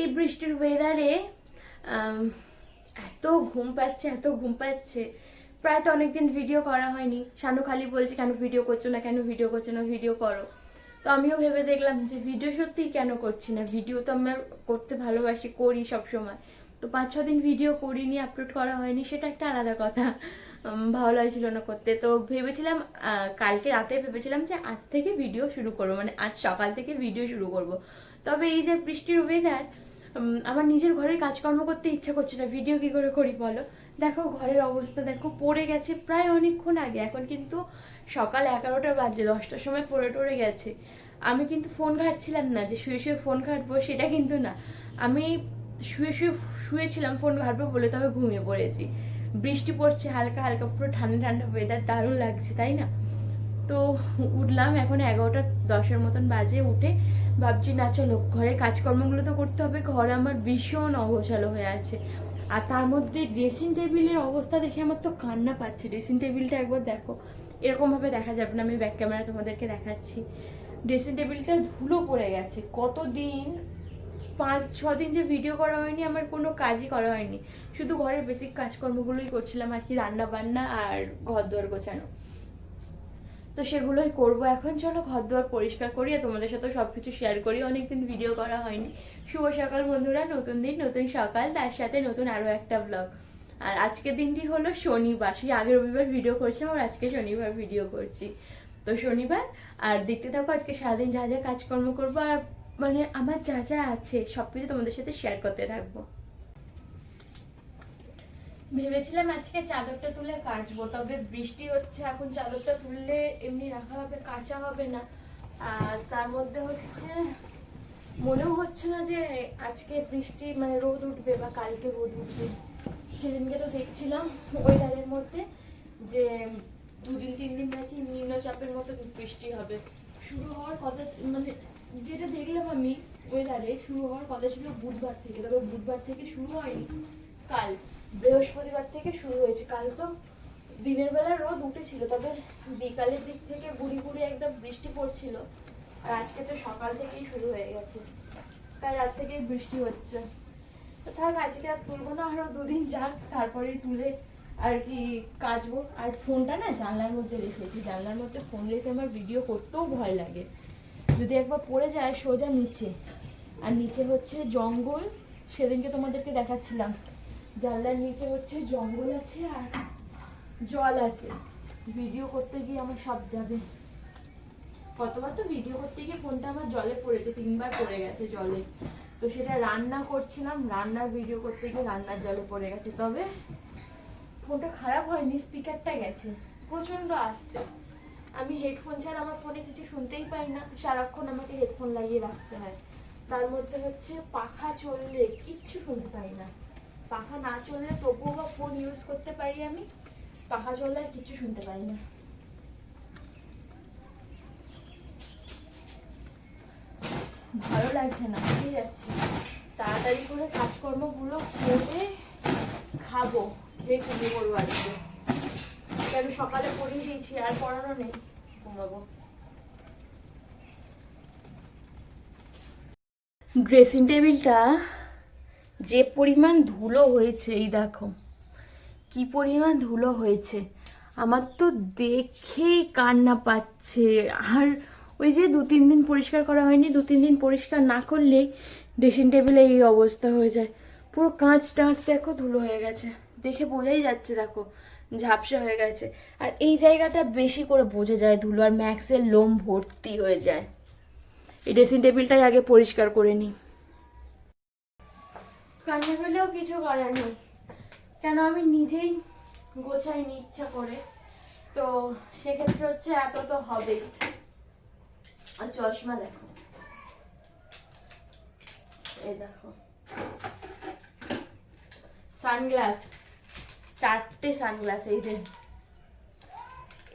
এই বৃষ্টির ওয়েদারে এত ঘুম পাচ্ছে, এত ঘুম পাচ্ছে। প্রায় তো অনেকদিন ভিডিও করা হয়নি। শানু খালি বলছে, কেন ভিডিও করছ না, কেন ভিডিও করছ না ভিডিও করো। তো আমিও ভেবে দেখলাম যে ভিডিও সত্যিই কেন করছি না? ভিডিও তো আমার করতে ভালোবাসি, করি সব সময় তো পাঁচ, ছ দিন ভিডিও করিনি আপলোড করা হয়নি, সেটা একটা আলাদা কথা। ভালো লাগছিল না করতে। তো ভেবেছিলাম কালকে রাতে ভেবেছিলাম যে আজ থেকে ভিডিও শুরু করব মানে আজ সকাল থেকে ভিডিও শুরু করব। তবে এই যে বৃষ্টির ওয়েদার আমার নিজের ঘরের কাজকর্ম করতে ইচ্ছা করছে না। ভিডিও কি করে করি বলো? দেখো ঘরের অবস্থা দেখো, পড়ে গেছে প্রায় অনেকক্ষণ আগে। এখন কিন্তু সকাল এগারোটা বাজে, দশটার সময় পড়ে টড়ে গেছে। আমি কিন্তু ফোন ঘাটছিলাম না যে শুয়ে শুয়ে ফোন ঘাটবো, সেটা কিন্তু না। আমি শুয়ে শুয়ে শুয়েছিলাম ফোন ঘাটবো বলে তবে ঘুমিয়ে পড়েছি। বৃষ্টি পড়ছে হালকা হালকা, পুরো ঠান্ডা ঠান্ডা ওয়েদার দারুণ লাগছে, তাই না? তো উঠলাম এখন এগারোটা দশের মতন বাজে উঠে। ভাবছি, না, চলো, ঘরের কাজকর্মগুলো তো করতে হবে। ঘর আমার ভীষণ অগোছালো হয়ে আছে। আর তার মধ্যে ড্রেসিং টেবিলের অবস্থা দেখে আমার তো কান্না পাচ্ছে। ড্রেসিং টেবিলটা একবার দেখো। এরকমভাবে দেখা যাবে না, আমি ব্যাক ক্যামেরা তোমাদেরকে দেখাচ্ছি। ড্রেসিং টেবিলটা ধুলো পড়ে গেছে। কতদিন? পাঁচ ছ দিন যে ভিডিও করা হয়নি, আমার কোনো কাজই করা হয়নি। শুধু ঘরের বেসিক কাজকর্মগুলোই করছিলাম আর কি রান্না বান্না আর ঘর দুয়ার গোছানো। তো সেগুলোই করব। এখন চলো ঘর দুয়ার পরিষ্কার করি আর তোমাদের সাথে সব কিছু শেয়ার করি। অনেকদিন ভিডিও করা হয়নি। শুভ সকাল বন্ধুরা, নতুন দিন, নতুন সকাল। তার সাথে নতুন আরও একটা ব্লগ আর আজকের দিনটি হলো শনিবার। সেই আগে রবিবার ভিডিও করছিলাম, আর আজকে শনিবার ভিডিও করছি। তো শনিবার, আর দেখতে থাকো, আজকে সারাদিন যা যা কাজকর্ম করব। আর মানে আমার যা যা আছে সব কিছু তোমাদের সাথে শেয়ার করতে থাকব। ভেবেছিলাম আজকে চাদরটা তুলে কাচবো, তবে বৃষ্টি হচ্ছে, এখন চাদরটা তুললে এমনি রাখা হবে, কাঁচা হবে না। আর তার মধ্যে হচ্ছে, মনেও হচ্ছে না যে আজকে বৃষ্টি মানে রোদ উঠবে বা কালকে রোদ উঠবে। সেদিনকে তো দেখছিলাম ওয়েদারের মধ্যে যে দুদিন তিন দিন নাকি নিম্নচাপের মতো বৃষ্টি হবে। শুরু হওয়ার কথা মানে যেটা দেখলাম আমি ওয়েদারে শুরু হওয়ার কথা ছিল বুধবার থেকে, তবে বুধবার থেকে শুরু হয়নি, কাল। বৃহস্পতিবার থেকে শুরু হয়েছে। কাল তো দিনের বেলা রোদ উঠেছিল, তবে বিকালের দিক থেকে গুড়ি গুড়ি একদম বৃষ্টি পড়ছিল। আর আজকে তো সকাল থেকেই শুরু হয়ে গেছে। কাল রাত থেকেই বৃষ্টি হচ্ছে। তো থাক, আজকে আর তুলবো না, আরও দুদিন যাক তারপরেই তুলে আর কি কাচবো। আর ফোনটা না জানলার মধ্যে রেখেছি। জানলার মধ্যে ফোন রেখে আমার ভিডিও করতেও ভয় লাগে। যদি একবার পড়ে যায়, সোজা নিচে। আর নিচে হচ্ছে জঙ্গল। সেদিনকে তোমাদেরকে দেখাচ্ছিলাম। জানলার নিচে হচ্ছে, জঙ্গল আছে আর জল আছে। ভিডিও করতে গিয়ে আমার সব যাবে। কতবার তো ভিডিও করতে গিয়ে ফোনটা আমার জলে পড়েছে, তিনবার পড়ে গেছে জলে। তো সেটা রান্না করছিলাম, রান্নার ভিডিও করতে গিয়ে রান্নার জলে পড়ে গেছে। তবে ফোনটা খারাপ হয়নি স্পিকারটা গেছে। প্রচণ্ড আসতে। আমি হেডফোন ছাড়া আমার ফোনে কিছু শুনতেই পাই না। সারাক্ষণ আমাকে হেডফোন লাগিয়ে রাখতে হয়। তার মধ্যে হচ্ছে পাখা চললে কিচ্ছু শুনতে পাই না। পাখা না চললে তবুও বা ফোন ইউজ করতে পারি আমি? পাখা চললে আর কিচ্ছু শুনতে পাই না। ভালো লাগছে না ঠিক যাচ্ছি তাড়াতাড়ি করে কাজকর্মগুলো করে খাব, খেয়ে ঘুমিয়ে পড়ব আজকে কেন সকালে পড়িয়ে দিয়েছি, আর পড়ানো নেই, ঘুমাবো। ড্রেসিং টেবিলটা যে পরিমাণ ধুলো হয়েছে, এই দেখো। কি পরিমাণ ধুলো হয়েছে। আমার তো দেখেই কান্না পাচ্ছে। আর ওই যে দু তিন দিন পরিষ্কার করা হয়নি, দু তিন দিন পরিষ্কার না করলে ড্রেসিং টেবিলে এই অবস্থা হয়ে যায়। পুরো কাঁচ টাঁচ দেখো ধুলো হয়ে গেছে। দেখে বোঝাই যাচ্ছে, দেখো, ঝাপসা হয়ে গেছে। আর এই জায়গাটা বেশি করে বোঝা যায় ধুলো, আর ম্যাক্সের লোম ভর্তি হয়ে যায়। এই ড্রেসিং টেবিলটাই আগে পরিষ্কার করে নিই। কান্না পেলেও কিছু করার নেই। কেন আমি নিজেই গোছাইনি ইচ্ছা করে। তো সেক্ষেত্রে হচ্ছে এত তো হবেই। আর চশমা দেখো। এই দেখো। সানগ্লাস। চারটে সানগ্লাস এই যে।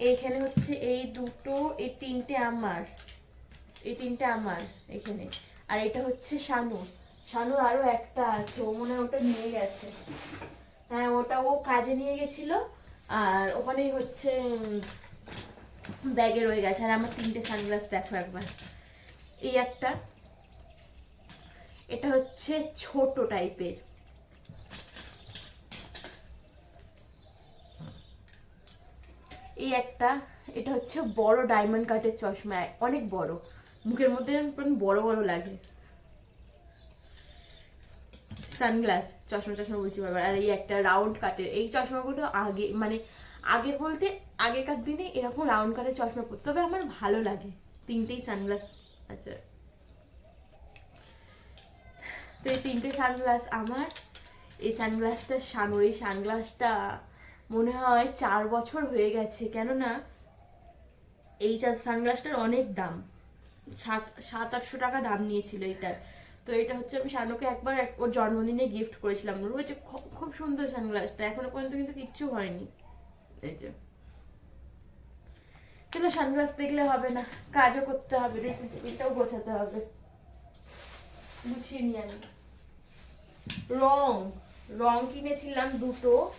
এইখানে হচ্ছে এই দুটো, এই তিনটে আমার। এই তিনটে আমার এখানে। আর এটা হচ্ছে শানু শানুর আরও একটা আছে, ও মনে ওটা নিয়ে গেছে। হ্যাঁ ওটা ও কাজে নিয়ে গেছিল, আর ওখানেই হচ্ছে ব্যাগে রয়ে গেছে। আর আমার তিনটে সানগ্লাস দেখো একবার। এই একটা, এটা হচ্ছে ছোট টাইপের। এই একটা, এটা হচ্ছে বড় ডায়মন্ড কাটের চশমা, অনেক বড়। মুখের মধ্যে বড় বড় লাগে। সানগ্লাস, চশমা চশমা বলছি বারবার, আর এই একটা রাউন্ড কাটের এই চশমাগুলো আগে মানে আগে বলতে আগেকার দিনে এরকম রাউন্ড কাটের চশমা পরতে তবে আমার ভালো লাগে। তিনটেই সানগ্লাস আছে। তো এই তিনটে সানগ্লাস আমার। এই সানগ্লাসটা শানুর এই সানগ্লাসটা মনে হয় চার বছর হয়ে গেছে, কেননা এই সানগ্লাসটার অনেক দাম। সাত সাত আটশো টাকা দাম নিয়েছিল এটার। তো এটা হচ্ছে আমি শানুকে একবার এক- ওর জন্মদিনে গিফট করেছিলাম রয়েছে খুব খুব সুন্দর সানগ্লাসটা এখনও পর্যন্ত কিন্তু কিচ্ছু হয়নি। এই যে। চলো সানগ্লাস দেখলে হবে না, কাজও করতে হবে রেসিপিটাও গোছাতে হবে। গুছিয়ে নিই আমি। রং রং কিনেছিলাম দুটো,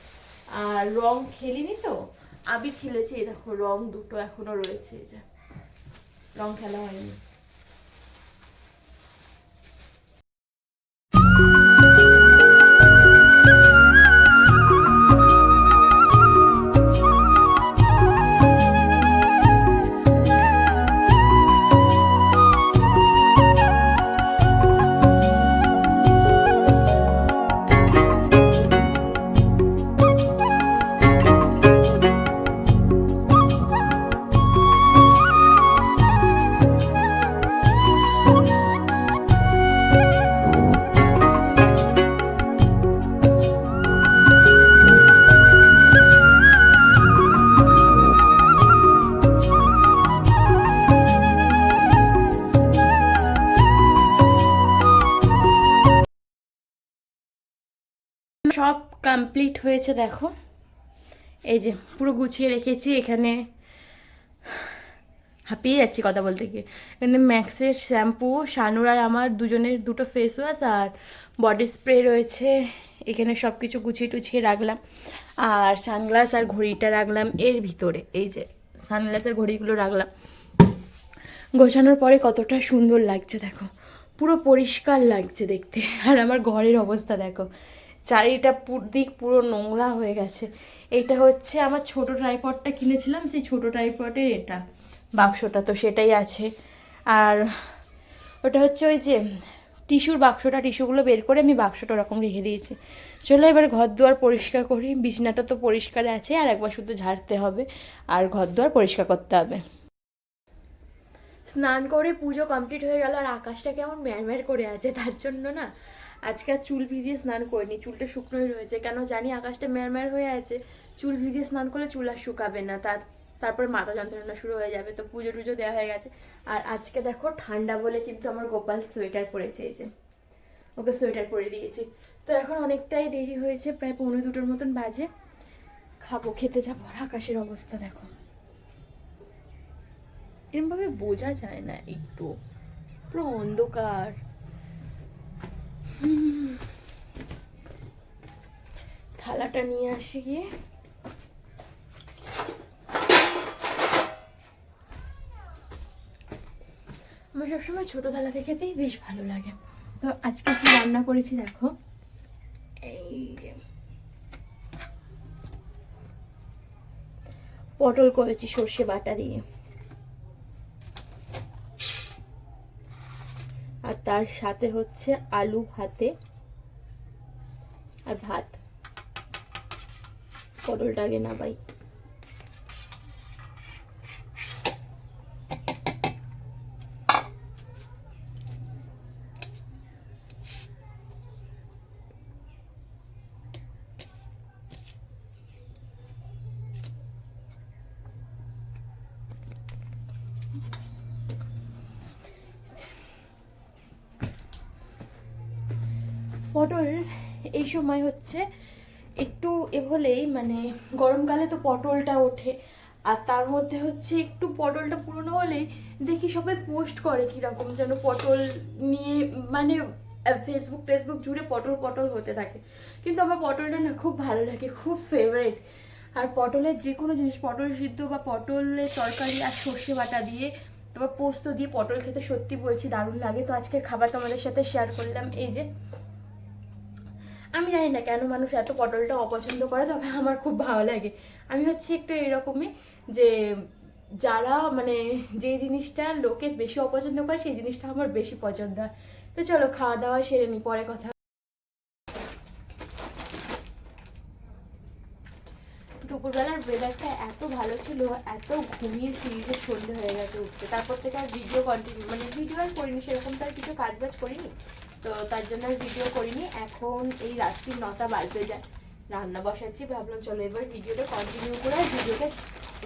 আর রং খেলিনি তো, আবির খেলেছি দেখো রং দুটো এখনও রয়েছে, এই যে। রং খেলা হয়নি। সব কমপ্লিট হয়েছে, দেখো। এই যে, পুরো গুছিয়ে রেখেছি, এখানে হাঁপিয়ে যাচ্ছি কথা বলতে গিয়ে। এখানে ম্যাক্সের শ্যাম্পু শানুর আর আমার দুজনের দুটো ফেস ওয়াশ আর বডি স্প্রে রয়েছে। এখানে সব কিছু গুছিয়ে টুছিয়ে রাখলাম। আর সানগ্লাস আর ঘড়িটা রাখলাম এর ভিতরে। এই যে সানগ্লাসের ঘড়িগুলো রাখলাম। গোছানোর পরে কতটা সুন্দর লাগছে, দেখো। পুরো পরিষ্কার লাগছে দেখতে। আর আমার ঘরের অবস্থা, দেখো। চারিটা দিক পুরো নোংরা হয়ে গেছে। এটা হচ্ছে আমার ছোট ট্রাইপডটা কিনেছিলাম, সেই ছোট ট্রাইপডের এটা, বাক্সটা তো সেটাই আছে। আর ওটা হচ্ছে ওই যে টিস্যুর বাক্সটা, টিস্যুগুলো বের করে আমি বাক্সটা ওরকম রেখে দিয়েছি। চলো এবার ঘর দুয়ার পরিষ্কার করি, বিছনাটা তো পরিষ্কার আছে, আর একবার শুধু ঝাড়তে হবে, আর ঘর দুয়ার পরিষ্কার করতে হবে। স্নান করে পুজো কমপ্লিট হয়ে গেল, আর আকাশটা কেমন ম্যারম্যার করে আছে, তার জন্য না আজকে আর চুল ভিজিয়ে স্নান করিনি, চুলটা শুকনোই রয়েছে। কেন জানি আকাশটা ম্যারম্যার হয়ে আছে। চুল ভিজিয়ে স্নান করলে চুল আর শুকাবে না, তার, তারপর মাথা যন্ত্রণা শুরু হয়ে যাবে, তো পুজো টুজো দেওয়া হয়ে গেছে। আর আজকে দেখো ঠান্ডা বলে কিন্তু আমার গোপাল সোয়েটার পরেছে, এই যে। ওকে সোয়েটার পরে দিয়েছি। তো এখন অনেকটাই দেরি হয়েছে, প্রায় পৌনে দুটোর মতন বাজে। খাব, খেতে যাব। আর আকাশের অবস্থা দেখো। এরমভাবে বোঝা যায় না একটু। পুরো অন্ধকার। থালাটা নিয়ে আসি গিয়ে। আমার সবসময় ছোট থালা খেতেই বেশ ভালো লাগে। তো আজকে কি রান্না করেছি দেখো? এই যে। পটল করেছি সর্ষে বাটা দিয়ে। তার সাথে হচ্ছে আলু ভাতে আর ভাত। পটলটা আগে নামাই। পটল এই সময় হচ্ছে একটু এ হলেই মানে গরমকালে তো পটলটা ওঠে। আর তার মধ্যে হচ্ছে একটু পটলটা পুরনো হলেই দেখি সবাই পোস্ট করে কীরকম যেন পটল নিয়ে মানে ফেসবুক টেসবুক জুড়ে পটল পটল হতে থাকে। কিন্তু আমার পটলটা না খুব ভালো লাগে, খুব ফেভারিট আর পটলের যে কোনো জিনিস, পটল সিদ্ধ বা পটলের তরকারি আর সর্ষে বাটা দিয়ে তারপর পোস্ত দিয়ে পটল খেতে সত্যি বলছি দারুণ লাগে। তো আজকের খাবার তোমাদের সাথে শেয়ার করলাম। এই যে আমি জানি না কেন মানুষ এত পটলটা অপছন্দ করে, তবে আমার খুব ভালো লাগে। আমি হচ্ছে একটু এরকমই যে যারা মানে যে জিনিসটা লোকে বেশি অপছন্দ করে, সেই জিনিসটা আমার বেশি পছন্দ হয়। তো চলো খাওয়া দাওয়া সেরে নি, পরে কথা দুপুরবেলার ওয়েদারটা এত ভালো ছিল, এত ঘুমিয়েছি যে সন্ধে হয়ে গেছে উঠতে। তারপর থেকে আর ভিডিও কন্টিনিউ মানে ভিডিও আর করিনি সেরকম তো আর কিছু কাজ বাজ করিনি। তো তার জন্য ভিডিও করিনি। এখন এই রাত্রি নটা বাজতে যায়। রান্না বসাচ্ছি, ভাবলাম চলো এবার ভিডিওটা কন্টিনিউ করে ভিডিওটা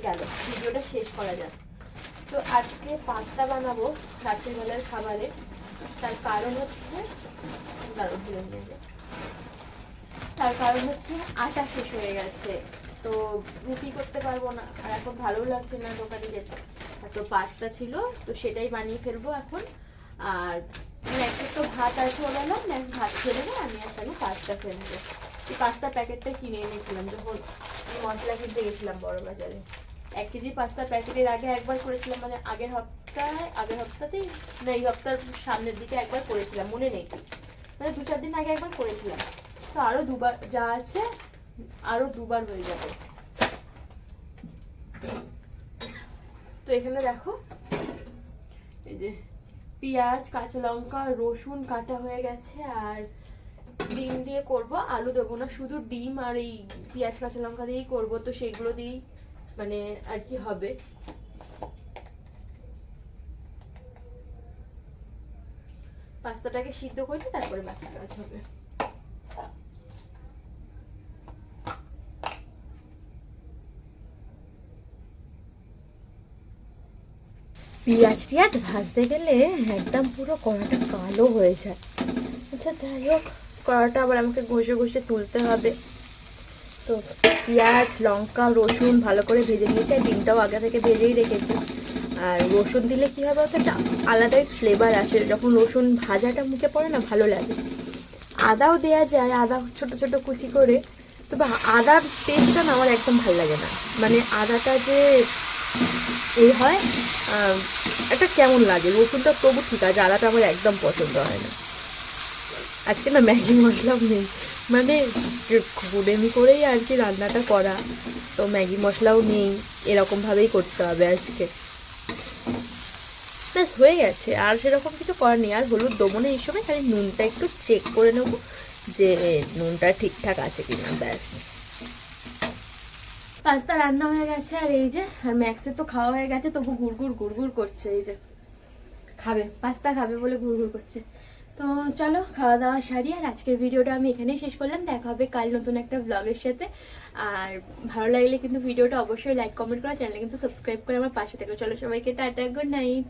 গেল। ভিডিওটা শেষ করা যাক। তো আজকে পাস্তা বানাবো রাত্রিবেলার খাবারে। তার কারণ হচ্ছে তার কারণ হচ্ছে আটা শেষ হয়ে গেছে। তো রুটি করতে পারব না। আর এখন ভালো লাগছে না দোকানে যেতে তো পাস্তা ছিল, তো সেটাই বানিয়ে ফেলব এখন। আর তো ভাত আছে ওলালাম ম্যাক্স ভাত খেয়ে নেবে আমি আসলে পাস্তা খেয়ে এই পাস্তার প্যাকেটটা কিনে এনেছিলাম যখন আমি মশলা কিনতে গেছিলাম বড় বাজারে। এক কেজি পাস্তার প্যাকেটের আগে একবার করেছিলাম মানে আগের সপ্তাহে আগের সপ্তাহতেই না, এই সপ্তাহের সামনের দিকে একবার করেছিলাম, মনে নেই মানে দু চার দিন আগে একবার করেছিলাম। তো আরও দুবার, যা আছে আরও দুবার হয়ে যাবে। তো এখানে দেখো, এই যে পেঁয়াজ, কাঁচা লঙ্কা, রসুন কাটা হয়ে গেছে আর ডিম দিয়ে করব, আলু দেবো না, শুধু ডিম আর এই পেঁয়াজ, কাঁচা লঙ্কা দিয়েই করব, তো সেগুলো দিয়েই মানে আর কি হবে। পাস্তাটাকে সিদ্ধ করে তারপরে বাকি কাজ হবে। পেঁয়াজ টিয়াজ ভাজতে গেলে একদম পুরো কড়াটা কালো হয়ে যায়। আচ্ছা যাই হোক, কড়াটা আবার আমাকে ঘষে ঘষে তুলতে হবে। তো পেঁয়াজ, লঙ্কা, রসুন ভালো করে ভেজে নিয়েছি, আর ডিমটাও আগে থেকে ভেজেই রেখেছি। আর রসুন দিলে কী হবে ওটা আলাদাই ফ্লেভার আসে। যখন রসুন ভাজাটা মুখে পড়ে না, ভালো লাগে। আদাও দেওয়া যায়, আদা ছোট ছোট কুচি করে। তবে আদার টেস্টটা না আমার একদম ভালো লাগে না। মানে আদাটা যে এই হয় একটা কেমন লাগে? রসুনটা তবু ঠিক আছে আদাটা আমার একদম পছন্দ হয় না। আজকে না ম্যাগি মশলাও নেই। মানে ঘুরেমি করেই আর কি রান্নাটা করা, তো ম্যাগি মশলাও নেই, এরকমভাবেই করতে হবে আজকে। ব্যাস, হয়ে গেছে, আর সেরকম কিছু করার নেই। আর হলুদ দেবো না এই সময়, খালি নুনটা একটু চেক করে নেব যে নুনটা ঠিকঠাক আছে কিনা, ব্যাস। পাস্তা রান্না হয়ে গেছে, আর এই যে, আর ম্যাক্সের তো খাওয়া হয়ে গেছে, তবু গুড় গুড় করছে, এই যে। খাবে, পাস্তা খাবে বলে ঘুরঘুর করছে। তো চলো, খাওয়া দাওয়া সারি, আর আজকের ভিডিওটা আমি এখানেই শেষ করলাম। দেখা হবে কাল নতুন একটা ব্লগের সাথে। আর ভালো লাগলে কিন্তু ভিডিওটা অবশ্যই লাইক কমেন্ট করা চ্যানেলে কিন্তু সাবস্ক্রাইব করে আমার পাশে থেকো। চলো সবাইকে টাটা গুড নাইট